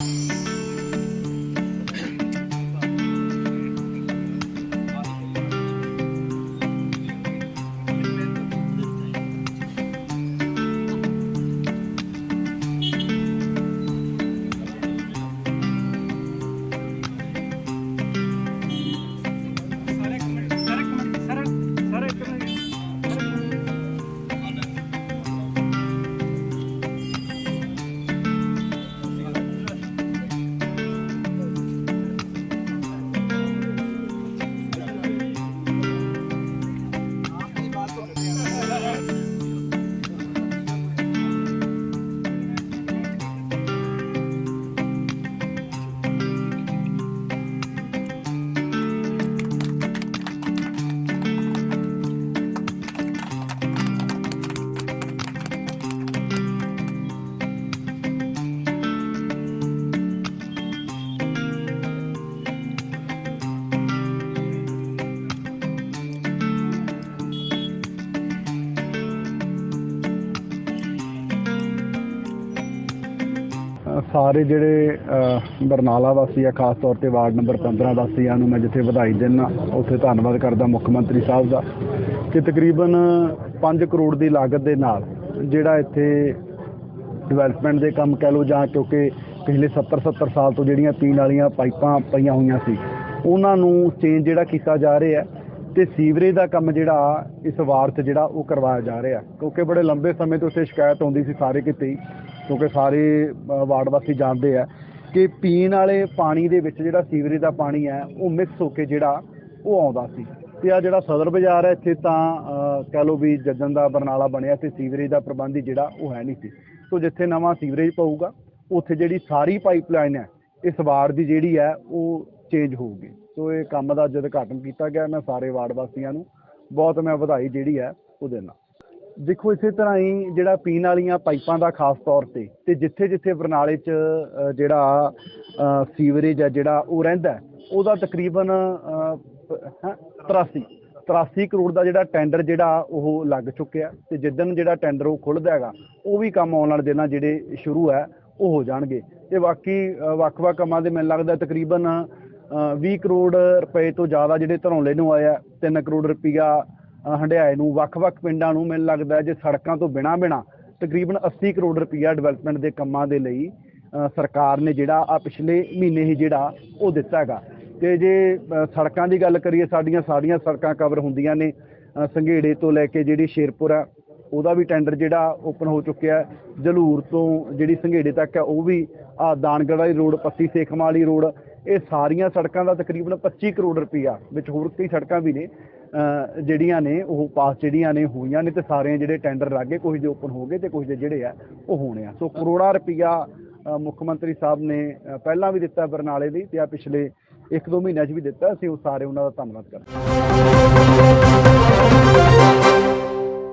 you ਸਾਰੇ ਜਿਹੜੇ ਬਰਨਾਲਾ ਵਾਸੀ ਆ, ਖਾਸ ਤੌਰ ਤੇ ਵਾਰਡ ਨੰਬਰ 15 ਵਾਸੀਆਂ ਨੂੰ ਮੈਂ ਜਿੱਥੇ ਵਧਾਈ ਦਿੰਦਾ, ਉੱਥੇ ਧੰਨਵਾਦ ਕਰਦਾ ਮੁੱਖ ਮੰਤਰੀ ਸਾਹਿਬ ਦਾ ਕਿ ਤਕਰੀਬਨ 5 ਕਰੋੜ ਦੀ ਲਾਗਤ ਦੇ ਨਾਲ ਜਿਹੜਾ ਇੱਥੇ ਡਿਵੈਲਪਮੈਂਟ ਦੇ ਕੰਮ ਕਹਿ ਲਓ ਜਾਂ ਕਿਉਂਕਿ ਪਿਛਲੇ 70 70 ਸਾਲ ਤੋਂ ਜਿਹੜੀਆਂ ਪੀਣ ਵਾਲੀਆਂ ਪਾਈਪਾਂ ਪਈਆਂ ਹੋਈਆਂ ਸੀ, ਉਹਨਾਂ ਨੂੰ ਚੇਂਜ ਜਿਹੜਾ ਕੀਤਾ ਜਾ ਰਿਹਾ ਹੈ ਤੇ ਸੀਵਰੇਜ ਦਾ ਕੰਮ ਜਿਹੜਾ ਇਸ ਵਾਰ 'ਚ ਜਿਹੜਾ ਉਹ ਕਰਵਾਇਆ ਜਾ ਰਿਹਾ, ਕਿਉਂਕਿ ਬੜੇ ਲੰਬੇ ਸਮੇਂ ਤੋਂ ਉਸੇ ਸ਼ਿਕਾਇਤ ਆਉਂਦੀ ਸੀ ਸਾਰੇ ਕਿਤੇ ਹੀ। ਕਿਉਂਕਿ ਸਾਰੇ ਵਾਰਡ ਵਾਸੀ ਜਾਣਦੇ ਆ ਕਿ ਪੀਣ ਵਾਲੇ ਪਾਣੀ ਦੇ ਵਿੱਚ ਜਿਹੜਾ ਸੀਵਰੇਜ ਦਾ ਪਾਣੀ ਹੈ ਉਹ ਮਿਕਸ ਹੋ ਕੇ ਜਿਹੜਾ ਉਹ ਆਉਂਦਾ ਸੀ। ਤੇ ਆ ਜਿਹੜਾ ਸਦਰ ਬਾਜ਼ਾਰ ਹੈ ਇੱਥੇ ਤਾਂ ਅ, ਕਹਿ ਲਓ ਵੀ ਜੱਜਨ ਦਾ ਬਰਨਾਲਾ ਬਣਿਆ ਤੇ ਸੀਵਰੇਜ ਦਾ ਪ੍ਰਬੰਧ ਹੀ ਜਿਹੜਾ ਉਹ ਹੈ ਨਹੀਂ ਸੀ। ਸੋ ਜਿੱਥੇ ਨਵਾਂ ਸੀਵਰੇਜ ਪਊਗਾ ਉੱਥੇ ਜਿਹੜੀ ਸਾਰੀ ਪਾਈਪਲਾਈਨ ਹੈ ਇਸ ਵਾਰਡ ਦੀ ਜਿਹੜੀ ਹੈ ਉਹ ਚੇਂਜ ਹੋਊਗੀ। ਸੋ ਇਹ ਕੰਮ ਦਾ ਜਦ ਉਦਘਾਟਨ ਕੀਤਾ ਗਿਆ ਮੈਂ ਸਾਰੇ ਵਾਰਡ ਵਾਸੀਆਂ ਨੂੰ ਬਹੁਤ ਮੈਂ ਵਧਾਈ ਜਿਹੜੀ ਹੈ ਉਹ ਦੇਣਾ ਦੇਖੋ ਇਸੇ ਤਰ੍ਹਾਂ ਹੀ ਜਿਹੜਾ ਪੀਣ ਵਾਲੀਆਂ ਪਾਈਪਾਂ ਦਾ ਖਾਸ ਤੌਰ ਤੇ ਤੇ ਜਿੱਥੇ ਜਿੱਥੇ ਬਰਨਾਲੇ 'ਚ ਜਿਹੜਾ ਸੀਵਰੇਜ ਹੈ ਜਿਹੜਾ ਉਹ ਰਹਿੰਦਾ ਉਹਦਾ ਤਕਰੀਬਨ ਅ, ਪ- ਹੈਂ, 83 83 ਕਰੋੜ ਦਾ ਜਿਹੜਾ ਟੈਂਡਰ ਜਿਹੜਾ ਉਹ ਲੱਗ ਚੁੱਕਿਆ ਤੇ ਜਿੱਦਣ ਜਿਹੜਾ ਟੈਂਡਰ ਉਹ ਖੁੱਲਦਾ ਹੈਗਾ ਉਹ ਵੀ ਕੰਮ ਆਉਣ ਵਾਲੇ ਦਿਨਾਂ ਜਿਹੜੇ ਸ਼ੁਰੂ ਹੈ ਉਹ ਹੋ ਜਾਣਗੇ। ਤੇ ਬਾਕੀ ਵੱਖ-ਵੱਖ ਕੰਮਾਂ ਦੇ ਮੈਨੂੰ ਲੱਗਦਾ ਤਕਰੀਬਨ ਅ, 20 ਕਰੋੜ ਰੁਪਏ ਤੋਂ ਜ਼ਿਆਦਾ ਜਿਹੜੇ ਧਰੌਲੇ ਨੂੰ ਆਇਆ 3 ਕਰੋੜ ਰੁਪਈਆ ਹੰਡਿਆਏ ਨੂੰ, ਵੱਖ-ਵੱਖ ਪਿੰਡਾਂ ਨੂੰ ਮੈਨੂੰ ਲੱਗਦਾ ਜੇ ਸੜਕਾਂ ਤੋਂ ਬਿਨਾ ਬਿਨਾ ਤਕਰੀਬਨ 80 ਕਰੋੜ ਰੁਪਈਆ ਡਿਵੈਲਪਮੈਂਟ ਦੇ ਕੰਮਾਂ ਦੇ ਲਈ ਸਰਕਾਰ ਨੇ ਜਿਹੜਾ ਆ ਪਿਛਲੇ ਮਹੀਨੇ ਹੀ ਜਿਹੜਾ ਉਹ ਦਿੱਤਾ ਹੈਗਾ। ਤੇ ਜੇ ਸੜਕਾਂ ਦੀ ਗੱਲ ਕਰੀਏ, ਸਾਡੀਆਂ ਸਾਰੀਆਂ ਸੜਕਾਂ ਕਵਰ ਹੁੰਦੀਆਂ ਨੇ। ਸੰਘੇੜੇ ਤੋਂ ਲੈ ਕੇ ਜਿਹੜੀ ਸ਼ੇਰਪੁਰ ਆ ਉਹਦਾ ਵੀ ਟੈਂਡਰ ਜਿਹੜਾ ਓਪਨ ਹੋ ਚੁੱਕਿਆ ਜਲੂਰ ਤੋਂ ਜਿਹੜੀ ਸੰਘੇੜੇ ਤੱਕ ਹੈ, ਉਹ ਵੀ ਆ ਦਾਨਗੜ੍ਹ ਵਾਲੀ ਰੋਡ ਪੱਤੀ ਸੇਖਵਾਂ ਵਾਲੀ ਰੋਡ ਇਹ ਸਾਰੀਆਂ ਸੜਕਾਂ ਦਾ ਤਕਰੀਬਨ 25 ਕਰੋੜ ਰੁਪਈਆ, ਵਿੱਚ ਹੋਰ ਕਈ ਸੜਕਾਂ ਵੀ ਨੇ। ਜਿਹੜੀਆਂ ਨੇ, ਉਹ ਪਾਸ ਜਿਹੜੀਆਂ ਨੇ, ਹੋਈਆਂ ਨੇ ਤੇ ਸਾਰੇ ਜਿਹੜੇ ਟੈਂਡਰ ਲੱਗ ਗਏ ਕੁਝ ਦੇ ਓਪਨ ਹੋ ਗਏ ਤੇ ਕੁਝ ਦੇ ਜਿਹੜੇ ਆ, ਉਹ ਹੋਣੇ ਆ। ਸੋ ਕਰੋੜਾਂ ਰੁਪਈਆ ਮੁੱਖ ਮੰਤਰੀ ਸਾਹਿਬ ਨੇ ਪਹਿਲਾਂ ਵੀ ਦਿੱਤਾ ਬਰਨਾਲੇ ਲਈ ਤੇ ਆ ਪਿਛਲੇ ਇੱਕ ਦੋ ਮਹੀਨਿਆਂ 'ਚ ਵੀ ਦਿੱਤਾ, ਅਸੀਂ ਉਹ ਸਾਰੇ ਉਹਨਾਂ ਦਾ ਧੰਨਵਾਦ ਕਰਦੇ ਹਾਂ।